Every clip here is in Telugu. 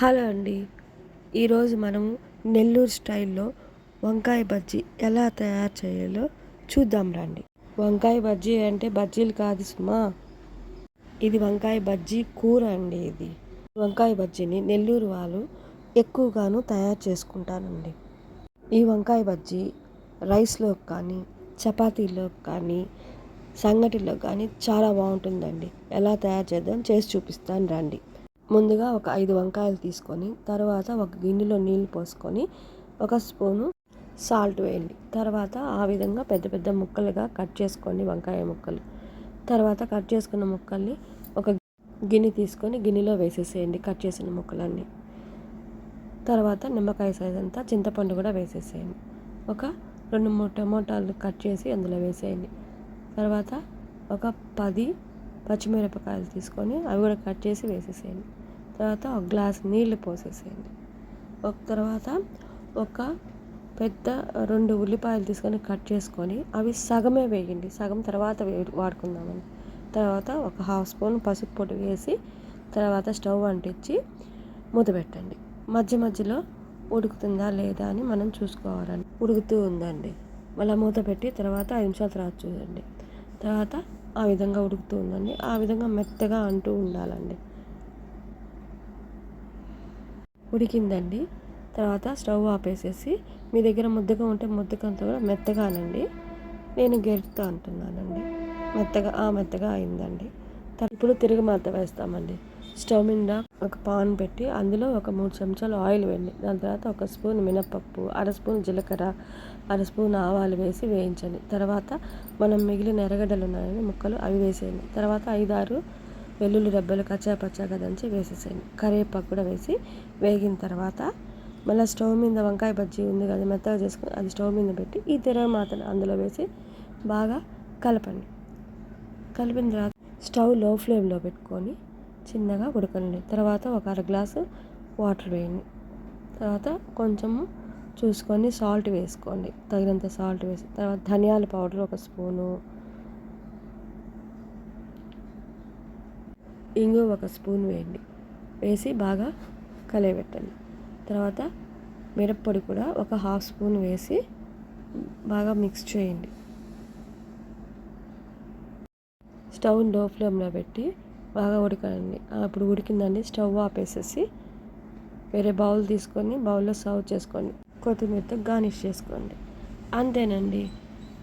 హలో అండి. ఈరోజు మనము నెల్లూరు స్టైల్లో వంకాయ బజ్జీ ఎలా తయారు చేయాలో చూద్దాం రండి. వంకాయ బజ్జీ అంటే బజ్జీలు కాదు సుమా. ఇది వంకాయ బజ్జీ కూర అండి ఇది. వంకాయ బజ్జీని నెల్లూరు వాళ్ళు ఎక్కువగాను తయారు చేసుకుంటారండి. ఈ వంకాయ బజ్జీ రైస్లో కానీ చపాతీలో కానీ సంగటిలో కానీ చాలా బాగుంటుందండి. ఎలా తయారు చేద్దాం చేసి చూపిస్తాను రండి. ముందుగా ఒక ఐదు వంకాయలు తీసుకొని తర్వాత ఒక గిన్నెలో నీళ్ళు పోసుకొని ఒక స్పూను సాల్ట్ వేయండి. తర్వాత ఆ విధంగా పెద్ద పెద్ద ముక్కలుగా కట్ చేసుకోండి వంకాయ ముక్కలు. తర్వాత కట్ చేసుకున్న ముక్కల్ని ఒక గిన్నె తీసుకొని గిన్నెలో వేసేసేయండి కట్ చేసిన ముక్కలన్నీ. తర్వాత నిమ్మకాయ సైజ్ అంతా చింతపండు కూడా వేసేసేయండి. ఒక రెండు మూడు టమోటాలు కట్ చేసి అందులో వేసేయండి. తర్వాత ఒక పది పచ్చిమిరపకాయలు తీసుకొని అవి కూడా కట్ చేసి వేసేసేయండి. తర్వాత ఒక గ్లాస్ నీళ్ళు పోసేసేయండి. ఒక తర్వాత ఒక పెద్ద రెండు ఉల్లిపాయలు తీసుకొని కట్ చేసుకొని అవి సగమే వేయండి. సగం తర్వాత వే వాడుకుందామని తర్వాత ఒక హాఫ్ స్పూన్ పసుపు పొడి వేసి తర్వాత స్టవ్ అంటించి మూత పెట్టండి. మధ్య మధ్యలో ఉడుకుతుందా లేదా అని మనం చూసుకోవాలని ఉడుకుతూ ఉందండి. మళ్ళీ మూత పెట్టి తర్వాత ఐదు నిమిషాల తర్వాత చూడండి. తర్వాత ఆ విధంగా ఉడుకుతూ ఉందండి. ఆ విధంగా మెత్తగా అంటూ ఉండాలండి. ఉడికిందండి. తర్వాత స్టవ్ ఆపేసేసి మీ దగ్గర ముద్దగా ఉంటే ముద్దకంతా కూడా మెత్తగానండి. నేను గెరుతా అంటున్నానండి. మెత్తగా ఆ మెత్తగా అయిందండి. ఇప్పుడు తిరిగి మద్ద వేస్తామండి. స్టవ్ మీద ఒక పాన్ పెట్టి అందులో ఒక మూడు చెంచాలు ఆయిల్ వేయండి. దాని తర్వాత ఒక స్పూన్ మినపప్పు అర స్పూన్ జీలకర్ర అర స్పూన్ ఆవాలు వేసి వేయించండి. తర్వాత మనం మిగిలిన ఎర్రగడ్డలు ఉన్నాయని ముక్కలు అవి వేసేయండి. తర్వాత ఐదారు వెల్లుల్లి రెబ్బలు కచ్చా పచ్చాగా దంచి వేసేసేయండి. కరివేపాకు కూడా వేసి వేగిన తర్వాత మళ్ళీ స్టవ్ మీద వంకాయ బజ్జీ ఉంది కదా మెత్తగా చేసుకొని అది స్టవ్ మీద పెట్టి ఈ తెర మాత్రం అందులో వేసి బాగా కలపండి. కలిపిన తర్వాత స్టవ్లో ఫ్లేమ్లో పెట్టుకొని చిన్నగా ఉడకండి తర్వాత ఒక అర గ్లాసు వాటర్ వేయండి. తర్వాత కొంచెము చూసుకొని సాల్ట్ వేసుకోండి. తగినంత సాల్ట్ వేసి తర్వాత ధనియాల పౌడర్ ఒక స్పూను ఇంగు ఒక స్పూన్ వేయండి. వేసి బాగా కలియబెట్టండి. తర్వాత మిరప్పొడి కూడా ఒక హాఫ్ స్పూన్ వేసి బాగా మిక్స్ చేయండి. స్టవ్లో ఫ్లేమ్లో పెట్టి బాగా ఉడకండి అప్పుడు ఉడికిందండి స్టవ్ ఆపేసేసి వేరే బౌల్ తీసుకొని బౌల్లో సర్వ్ చేసుకోండి. కొత్తిమీరతో గార్నిష్ చేసుకోండి. అంతేనండి.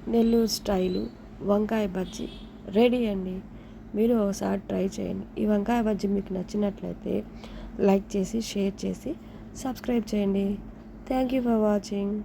నెల్లూరు స్టైలు వంకాయ బజ్జీ రెడీ అండి. మీరు ఒకసారి ట్రై చేయండి. ఈ వంకాయ బజ్జీ మీకు నచ్చినట్లయితే లైక్ చేసి షేర్ చేసి సబ్స్క్రైబ్ చేయండి. Thank you for watching.